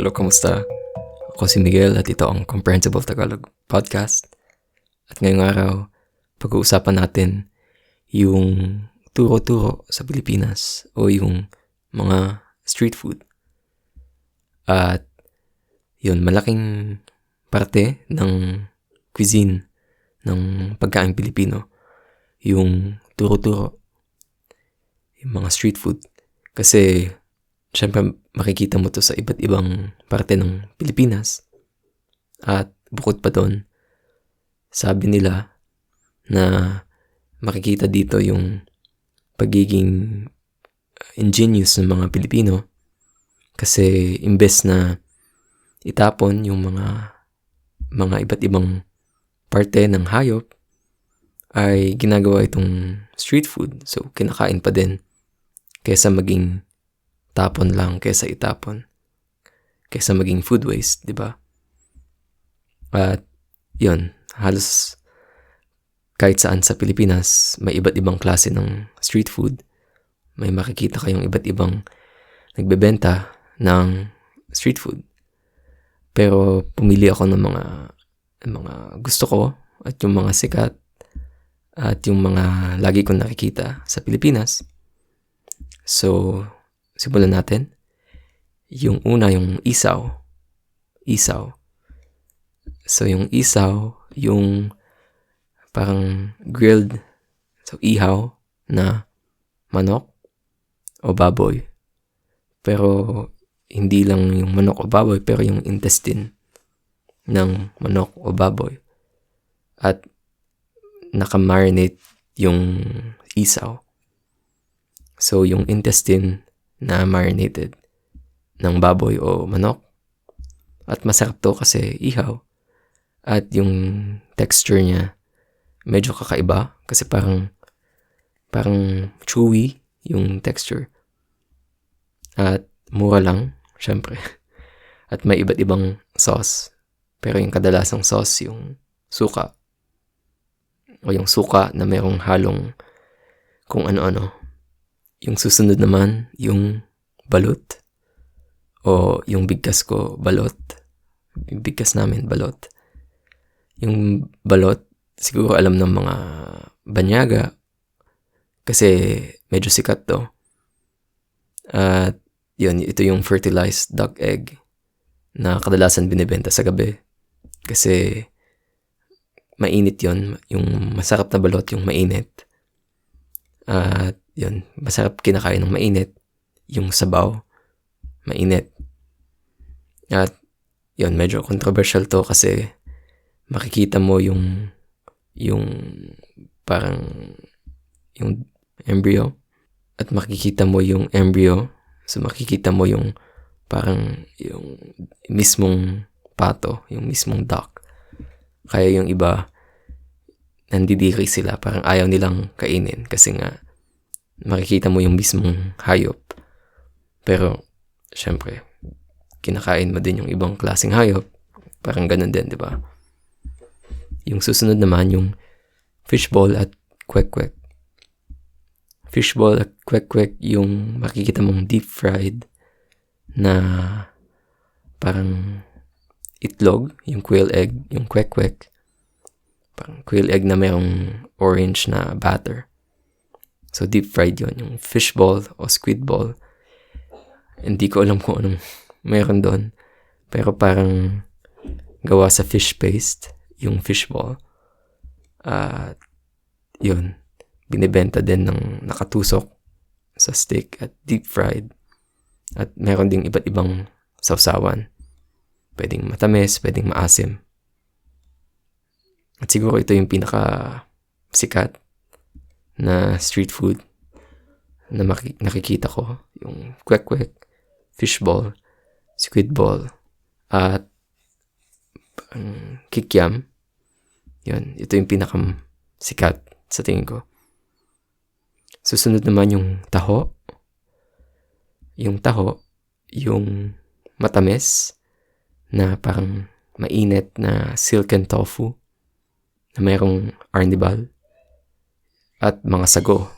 Hello, kamusta? Ako si Miguel at ito ang Comprehensible Tagalog Podcast. At ngayong araw, pag-uusapan natin yung turo-turo sa Pilipinas o yung mga street food. At yun, malaking parte ng cuisine ng pagkain Pilipino yung turo-turo, yung mga street food. Kasi syempre makikita mo to sa iba't ibang parte ng Pilipinas. At bukod pa doon, sabi nila na makikita dito yung pagiging ingenious ng mga Pilipino kasi imbes na itapon yung mga mga iba't ibang parte ng hayop ay ginagawa itong street food. So, kinakain pa din kaysa maging tapon lang kaysa itapon. Kaysa maging food waste, di ba? At yun, halos kahit saan sa Pilipinas, may iba't ibang klase ng street food. May makikita kayong iba't ibang nagbebenta ng street food. Pero pumili ako ng mga mga gusto ko at yung mga sikat at yung mga lagi kong nakikita sa Pilipinas. So, simulan natin. Yung una, yung isaw. Isaw. So, yung isaw, yung parang grilled, so ihaw na manok o baboy. Pero, hindi lang yung manok o baboy, pero yung intestine ng manok o baboy. At nakamarinate yung isaw. So, yung intestine na marinated ng baboy o manok. At masarap to kasi ihaw. At yung texture niya medyo kakaiba kasi parang parang chewy yung texture. At mura lang, syempre. At may iba't ibang sauce. Pero yung kadalasang sauce, yung suka. O yung suka na mayroong halong kung ano-ano. Yung susunod naman, yung balot. O yung bigkas ko, balot. Yung bigkas namin, balot. Yung balot, siguro alam ng mga banyaga. Kasi medyo sikat to. At yun, ito yung fertilized duck egg na kadalasan binibenta sa gabi. Kasi mainit yon Yung masarap na balot, yung mainit. At yun, masarap kinakain ng mainit. Yung sabaw, mainit. At yun, medyo controversial to kasi makikita mo yung yung parang yung embryo at makikita mo yung embryo so makikita mo yung parang yung mismong pato, yung mismong duck. Kaya yung iba nandidiri sila, parang ayaw nilang kainin kasi nga makikita mo yung mismong hayop. Pero, syempre, kinakain mo din yung ibang klaseng hayop. Parang ganun din, di ba? Yung susunod naman, yung fishball at kwek-kwek. Fishball at kwek-kwek, yung makikita mong deep fried na parang itlog, yung quail egg, yung kwek-kwek Parang quail egg na mayroong orange na batter. So deep fried yon yung fish ball o squid ball. Hindi ko alam kung anong meron doon. Pero parang gawa sa fish paste, yung fish ball. At uh, yun, binibenta din ng nakatusok sa stick at deep fried. At meron ding iba't ibang sausawan. Pwedeng matamis, pwedeng maasim. At siguro ito yung pinaka sikat na street food na nakikita ko. Yung kwek-kwek, fishball, squid ball, at um, kikiam. Yun, ito yung pinaka sikat sa tingin ko. Susunod naman yung taho. Yung taho, yung matamis na parang mainit na silken tofu na mayroong arnibal at mga sago.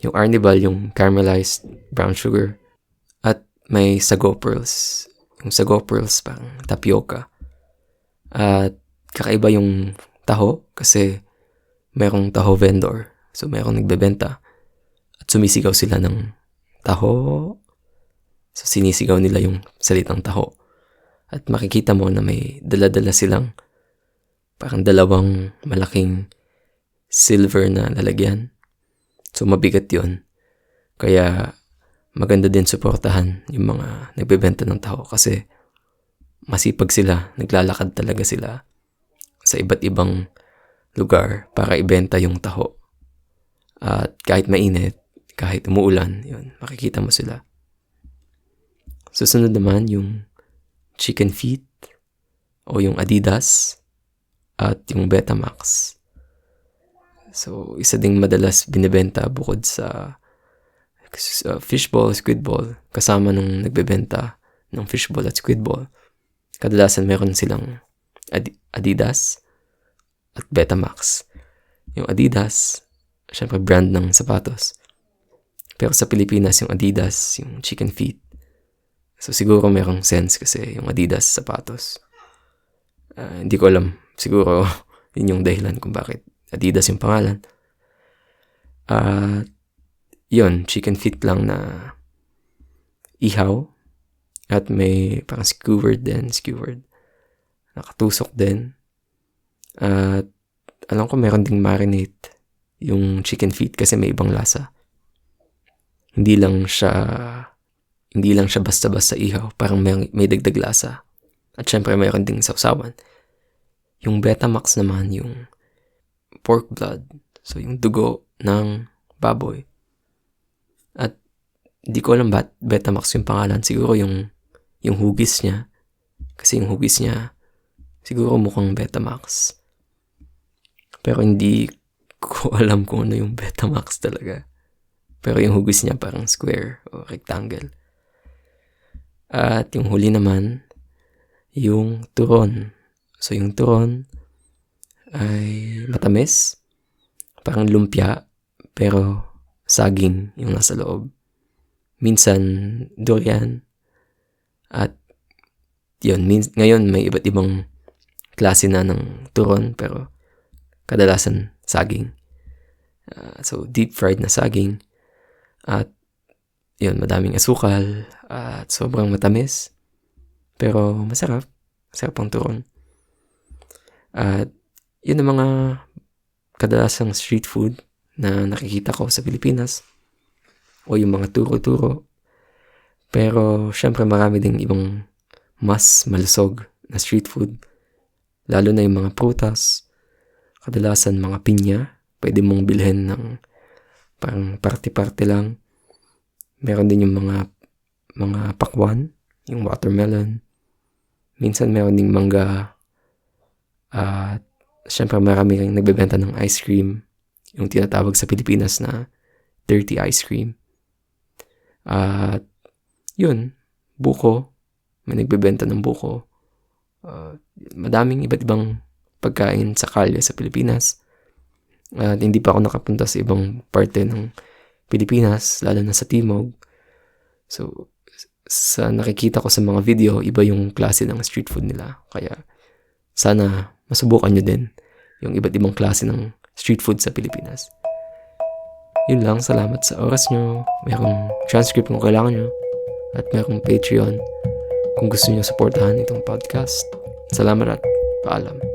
Yung arnibal, yung caramelized brown sugar at may sago pearls. yung sago pearls, parang tapioca. At kakaiba yung taho kasi merong taho vendor. So merong nagbebenta. At sumisigaw sila ng taho. So sinisigaw nila yung salitang taho. At makikita mo na may dala-dala silang parang dalawang malaking silver na lalagyan. So mabigat yon Kaya maganda din suportahan yung mga nagbebenta ng taho kasi masipag sila, naglalakad talaga sila sa iba't ibang lugar para ibenta yung taho. At kahit mainit, kahit umuulan, yun, makikita mo sila. Susunod naman yung chicken feet o yung Adidas at yung Betamax. So, isa ding madalas binibenta bukod sa uh, fishball, squidball, kasama nung nagbebenta ng fishball at squidball. Kadalasan meron silang Ad- Adidas at Betamax. Yung Adidas, syempre brand ng sapatos. Pero sa Pilipinas, yung Adidas, yung chicken feet. So siguro merong sense kasi yung Adidas sapatos. Uh, hindi ko alam. Siguro yun yung dahilan kung bakit Adidas yung pangalan. At uh, yun, chicken feet lang na ihaw. At may parang skewered din, skewered. Nakatusok din. At alam ko meron ding marinate yung chicken feet kasi may ibang lasa. Hindi lang siya hindi lang siya basta-basta ihaw, parang may, may dagdag lasa. At syempre mayroon ding sausawan. Yung Betamax naman yung pork blood. So yung dugo ng baboy. At di ko alam ba't Betamax yung pangalan. Siguro yung yung hugis niya. Kasi yung hugis niya siguro mukhang Betamax. Pero hindi ko alam kung ano yung Betamax talaga. Pero yung hugis niya parang square o rectangle. At yung huli naman, yung turon. So yung turon ay matamis, parang lumpia, pero saging yung nasa loob. Minsan durian. At yun, min- ngayon may iba't ibang klase na ng turon, pero kadalasan saging. Uh, so deep fried na saging. At yun, madaming asukal at sobrang matamis. Pero masarap. Masarap ang turon. At yun ang mga kadalasang street food na nakikita ko sa Pilipinas. O yung mga turo-turo. Pero syempre marami ding ibang mas malusog na street food. Lalo na yung mga prutas. Kadalasan mga pinya. Pwede mong bilhin ng parang party-party lang Meron din yung mga mga pakwan, yung watermelon. Minsan meron ding mangga. Syempre marami rin nagbebenta ng ice cream. Yung tinatawag sa Pilipinas na dirty ice cream. At uh, yun, buko. May nagbebenta ng buko. Uh, madaming iba't ibang pagkain sa kalye sa Pilipinas. At uh, hindi pa ako nakapunta sa ibang parte ng Pilipinas, lalo na sa Timog. So, sa nakikita ko sa mga video, iba yung klase ng street food nila. Kaya, sana masubukan nyo din yung iba't ibang klase ng street food sa Pilipinas. Yun lang, salamat sa oras nyo. Merong transcript kung kailangan nyo. At merong Patreon kung gusto nyo supportahan itong podcast. Salamat at paalam.